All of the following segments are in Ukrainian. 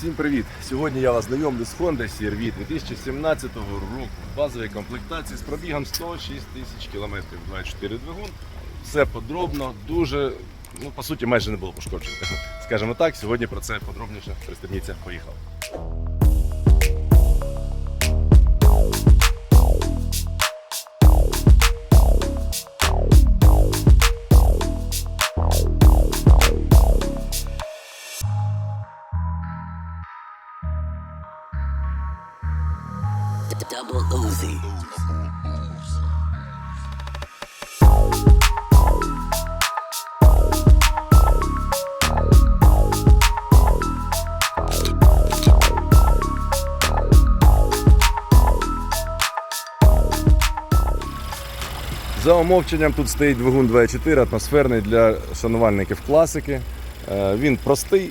Всім привіт! Сьогодні я вас знайомлю з Honda CR-V 2017 року в базовій комплектації з пробігом 106 тисяч кілометрів 24 двигун. Все подробно, дуже, ну по суті, майже не було пошкоджено. Скажімо так, сьогодні про це подробніше. Пристебніться, поїхав. За умовченням тут стоїть двигун 2.4 атмосферний для шанувальників класики. Е, Він простий,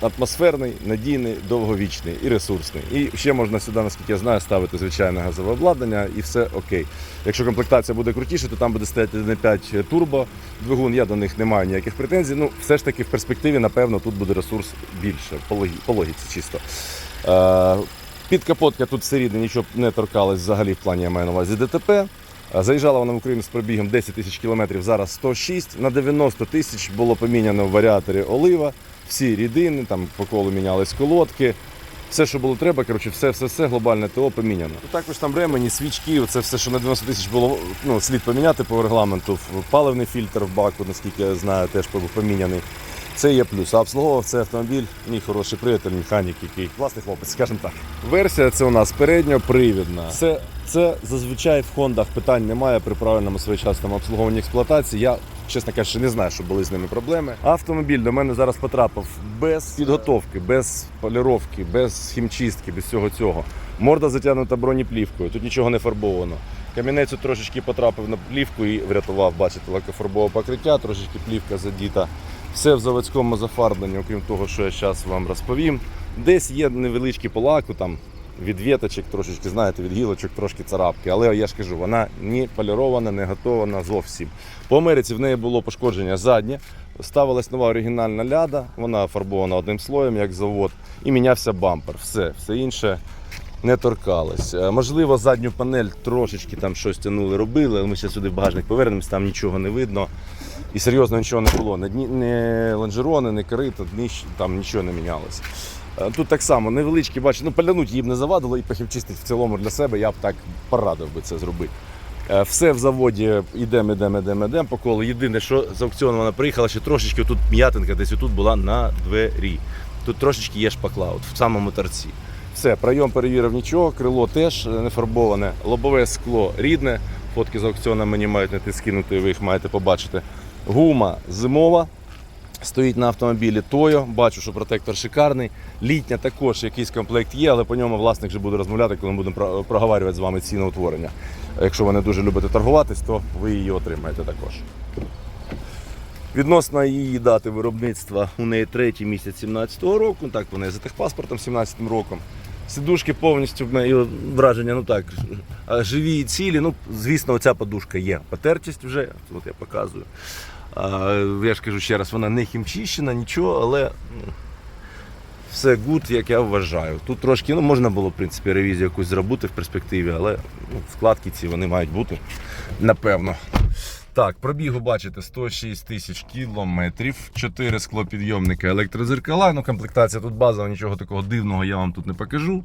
атмосферний, надійний, довговічний і ресурсний. І ще можна сюди, наскільки я знаю, ставити звичайне газове обладнання і все окей. Якщо комплектація буде крутіше, то там буде стояти 1.5 турбо двигун. Я до них не маю ніяких претензій. Ну, все ж таки, в перспективі, напевно, тут буде ресурс більше, по логіці чисто. Е, Підкапотка тут все рідне, нічого не торкалось взагалі в плані я маю на увазі ДТП. Заїжджала вона в Україну з пробігом 10 тисяч кілометрів, зараз 106. На 90 тисяч було поміняно в варіаторі олива, всі рідини, там по колу мінялись колодки. Все, що було треба, коротше, все, все, все глобальне ТО поміняно. Також там ремені, свічки, це все, що на 90 тисяч було ну, слід поміняти по регламенту. Паливний фільтр в баку, наскільки я знаю, теж був поміняний. Це є плюс. А обслуговував цей автомобіль мій хороший приятель, механік, який класний хлопець, скажімо так. Версія це у нас передньопривідна. Це, це зазвичай в Хондах питань немає при правильному своєчасному обслуговуванні експлуатації. Я, чесно кажучи, не знаю, що були з ними проблеми. Автомобіль до мене зараз потрапив без підготовки, без поліровки, без хімчистки, без всього цього. Морда затягнута бронеплівкою, тут нічого не фарбовано. Камінець трошечки потрапив на плівку і врятував, бачите, лакофарбове покриття, трошечки плівка задіта. Все в заводському зафарбленні, окрім того, що я зараз вам розповім. Десь є невеличкі по лаку, там від віточок, трошечки, знаєте, від гілочок трошки царапки. Але я ж кажу, вона не полірована, не готована зовсім. По Америці в неї було пошкодження заднє. Ставилась нова оригінальна ляда, вона фарбована одним слоєм, як завод, і мінявся бампер. Все, все інше не торкалось. Е, Можливо, задню панель трошечки там щось тягнули, робили, але ми ще сюди в багажник повернемось, там нічого не видно. І серйозно нічого не було. Не, дні- не лонжерони, не корито, дні, там нічого не мінялося. Е, Тут так само невеличкі, бачите, ну палянуть її не завадило і похімчистити в цілому для себе, я б так порадив би це зробити. Е, Все в заводі йдемо, йдемо, йдемо, йдемо по колу. Єдине, що з аукціону вона приїхала, ще трошечки тут м'ятинка десь тут була на двері. Тут трошечки є шпакла, от в самому торці. Все, прийом перевірив нічого, крило теж не фарбоване, лобове скло рідне. Фотки з аукціону мені мають знайти скинути, ви їх маєте побачити. Гума зимова. Стоїть на автомобілі Тойо, бачу, що протектор шикарний. Літня також якийсь комплект є, але по ньому власник вже буде розмовляти, коли ми будемо проговорювати з вами ціноутворення. Якщо ви не дуже любите торгуватись, то ви її отримаєте також. Відносно її дати виробництва, у неї третій місяць 17-го року, так вона за техпаспортом 17-м роком. Сидушки повністю враження, ну так, живі і цілі. Ну, звісно, оця подушка є. Потертість вже, от я показую. А, я ж кажу ще раз, вона не хімчищена, нічого, але ну, все гуд, як я вважаю. Тут трошки ну, можна було, в принципі, ревізію якусь зробити в перспективі, але ну, вкладки ці вони мають бути, напевно. Так, пробігу бачите 106 тисяч кілометрів, 4 склопідйомника, електрозеркала. Ну, комплектація тут базова, нічого такого дивного я вам тут не покажу.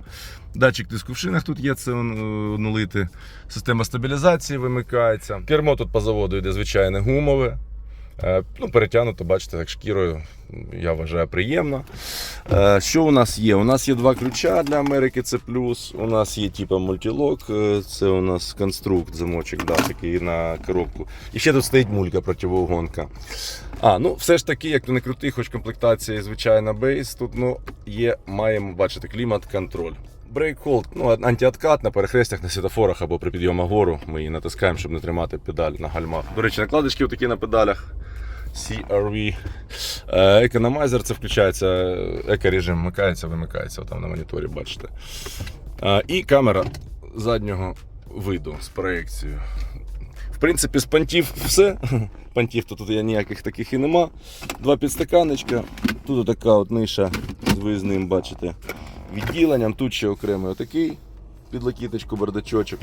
Датчик тиску в шинах тут є, це е, нулити. Система стабілізації вимикається. Кермо тут по заводу йде звичайне гумове. Е, Ну, перетягнуто, бачите, так шкірою, я вважаю, приємно. Е, Що у нас є? У нас є два ключа для Америки, це плюс. У нас є типу мультилок, е, це у нас конструкт, замочок, да, такий на коробку. І ще тут стоїть мулька противоугонка. А, ну все ж таки, як то не крутий, хоч комплектація звичайна бейс, тут ну, є, маємо бачити клімат-контроль. Брейк холд, ну, антиоткат на перехрестях, на світофорах або при підйомах вгору. Ми її натискаємо, щоб не тримати педаль на гальмах. До речі, накладочки такі на педалях. CRV. Е, Економайзер це включається, екорежим вмикається, вимикається там на моніторі, бачите. Е, І камера заднього виду з проекцією. В принципі, з понтів все. Понтів то тут я ніяких таких і нема. Два підстаканечка. Тут така от ниша з виїзним, бачите, відділенням. Тут ще окремий отакий підлокіточку, бардачочок.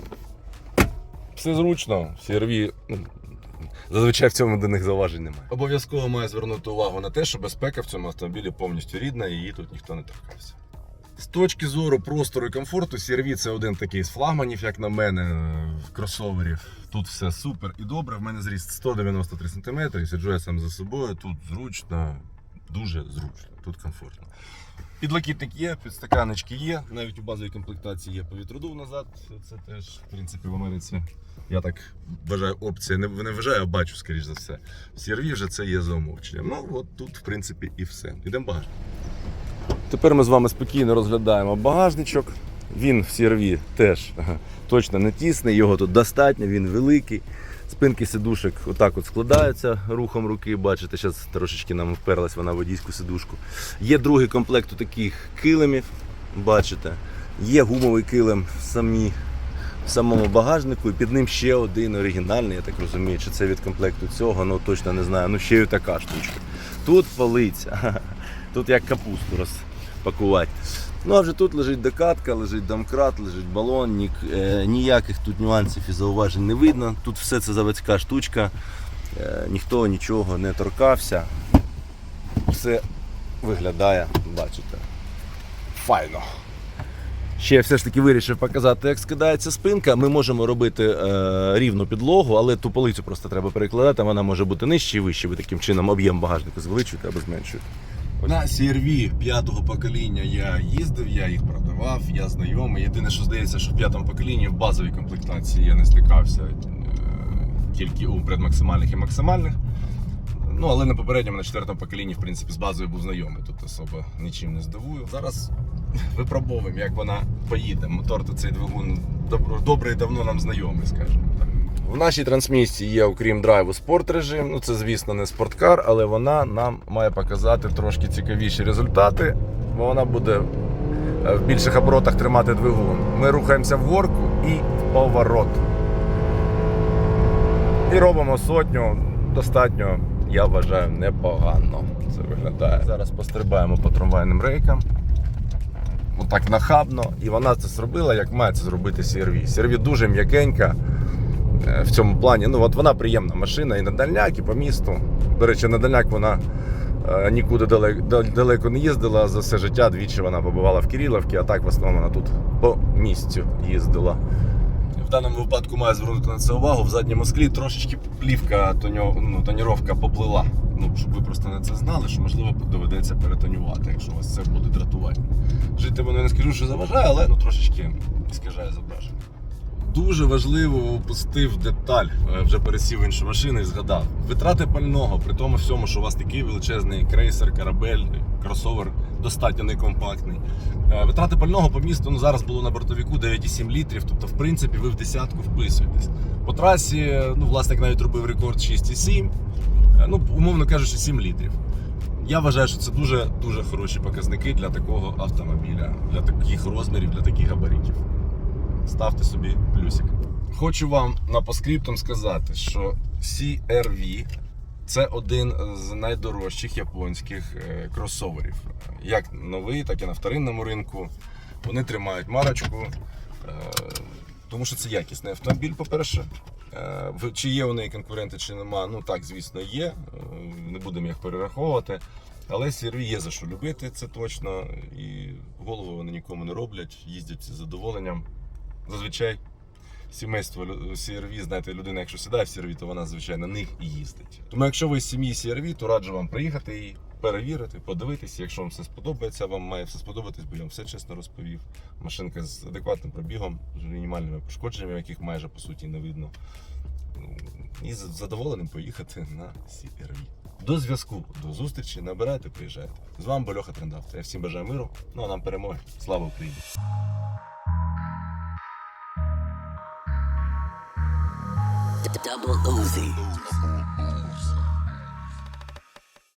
Все зручно, CRV, ну, зазвичай в цьому до них зауважень немає. Обов'язково маю звернути увагу на те, що безпека в цьому автомобілі повністю рідна і її тут ніхто не торкався. З точки зору простору і комфорту, CRV це один такий з флагманів, як на мене, е, кросоверів. Тут все супер і добре. В мене зріст 193 см, і сиджу я сам за собою. Тут зручно, дуже зручно, тут комфортно. Підлокітник є, підстаканочки є, навіть у базовій комплектації є повітродув назад. Це теж, в принципі, в Америці. Я так вважаю, опція. Не, не вважаю, а бачу, скоріш за все. В CRV вже це є за умовченням. Ну, от тут, в принципі, і все. Йдемо багажник. Тепер ми з вами спокійно розглядаємо багажничок. Він в CRV теж точно не тісний, його тут достатньо, він великий. Спинки сидушок отак от складаються рухом руки. Бачите, зараз трошечки нам вперлась вона в водійську сидушку. Є другий комплект у таких килимів. Бачите, є гумовий килим в, самі, в самому багажнику, і під ним ще один оригінальний, я так розумію, чи це від комплекту цього, ну точно не знаю. Ну ще й така штучка. Тут полиця. Тут як капусту розпакувати. Ну а вже тут лежить докатка, лежить домкрат, лежить балон, е, ніяких тут нюансів і зауважень не видно. Тут все це заводська штучка, е, ніхто нічого не торкався. Все виглядає, бачите, файно. Ще я все ж таки вирішив показати, як скидається спинка. Ми можемо робити е, рівну підлогу, але ту полицю просто треба перекладати. Вона може бути нижче і вище. Ви таким чином об'єм багажнику звеличуєте або зменшуєте. На CRV п'ятого покоління я їздив, я їх продавав, я знайомий. Єдине, що здається, що в п'ятому поколінні в базовій комплектації я не стикався е, тільки у предмаксимальних і максимальних. Ну, але на попередньому, на четвертому поколінні, в принципі, з базою був знайомий, тут особо нічим не здивую. Зараз випробовуємо, як вона поїде. Мотор то цей двигун добре і давно нам знайомий, скажімо так. В нашій трансмісії є, окрім драйву, спорт режим. Ну, це, звісно, не спорткар, але вона нам має показати трошки цікавіші результати, бо вона буде е, в більших оборотах тримати двигун. Ми рухаємося в горку і в поворот. І робимо сотню. Достатньо, я вважаю, непогано. Це виглядає. Зараз пострибаємо по трамвайним рейкам. Отак нахабно. І вона це зробила, як має це зробити CRV. CRV дуже м'якенька в цьому плані. Ну, от вона приємна машина і на дальняк, і по місту. До речі, на дальняк вона е, нікуди далеко, не їздила. За все життя двічі вона побувала в Кирилівці, а так в основному вона тут по місцю їздила. В даному випадку маю звернути на це увагу. В задньому склі трошечки плівка, ну, тоніровка поплила. Ну, щоб ви просто не це знали, що можливо доведеться перетонювати, якщо вас це буде дратувати. Жити воно не скажу, що заважає, але ну, трошечки скажає зображення. Дуже важливо упустив деталь, Е, вже пересів в іншу машину і згадав. Витрати пального, при тому всьому, що у вас такий величезний крейсер, корабель, кросовер достатньо некомпактний. Е, Витрати пального по місту ну, зараз було на бортовіку 9,7 літрів, тобто, в принципі, ви в десятку вписуєтесь. По трасі, ну, власник навіть робив рекорд 6,7, е, ну, умовно кажучи, 7 літрів. Я вважаю, що це дуже дуже хороші показники для такого автомобіля, для таких розмірів, для таких габаритів. Ставте собі плюсик. Хочу вам на поскриптум сказати, що CRV це один з найдорожчих японських е, кросоверів. Як новий, так і на вторинному ринку. Вони тримають марочку, е, тому що це якісний автомобіль, по-перше. Е, Чи є у неї конкуренти, чи нема, ну так, звісно, є. Не будемо їх перераховувати. Але CRV є за що любити, це точно. І голову вони нікому не роблять, їздять з задоволенням. Зазвичай сімейство CRV, знаєте, людина, якщо сідає в CRV, то вона звичайно на них і їздить. Тому якщо ви з сім'ї CRV, то раджу вам приїхати і перевірити, подивитися. Якщо вам все сподобається, вам має все сподобатись, бо я вам все чесно розповів. Машинка з адекватним пробігом, з мінімальними пошкодженнями, яких майже по суті не видно. Ну, І з задоволеним поїхати на CRV. До зв'язку, до зустрічі, набирайте, приїжджайте. З вами був Льоха Трендавто. Я всім бажаю миру. Ну а нам перемоги. Слава Україні! Double Uzi.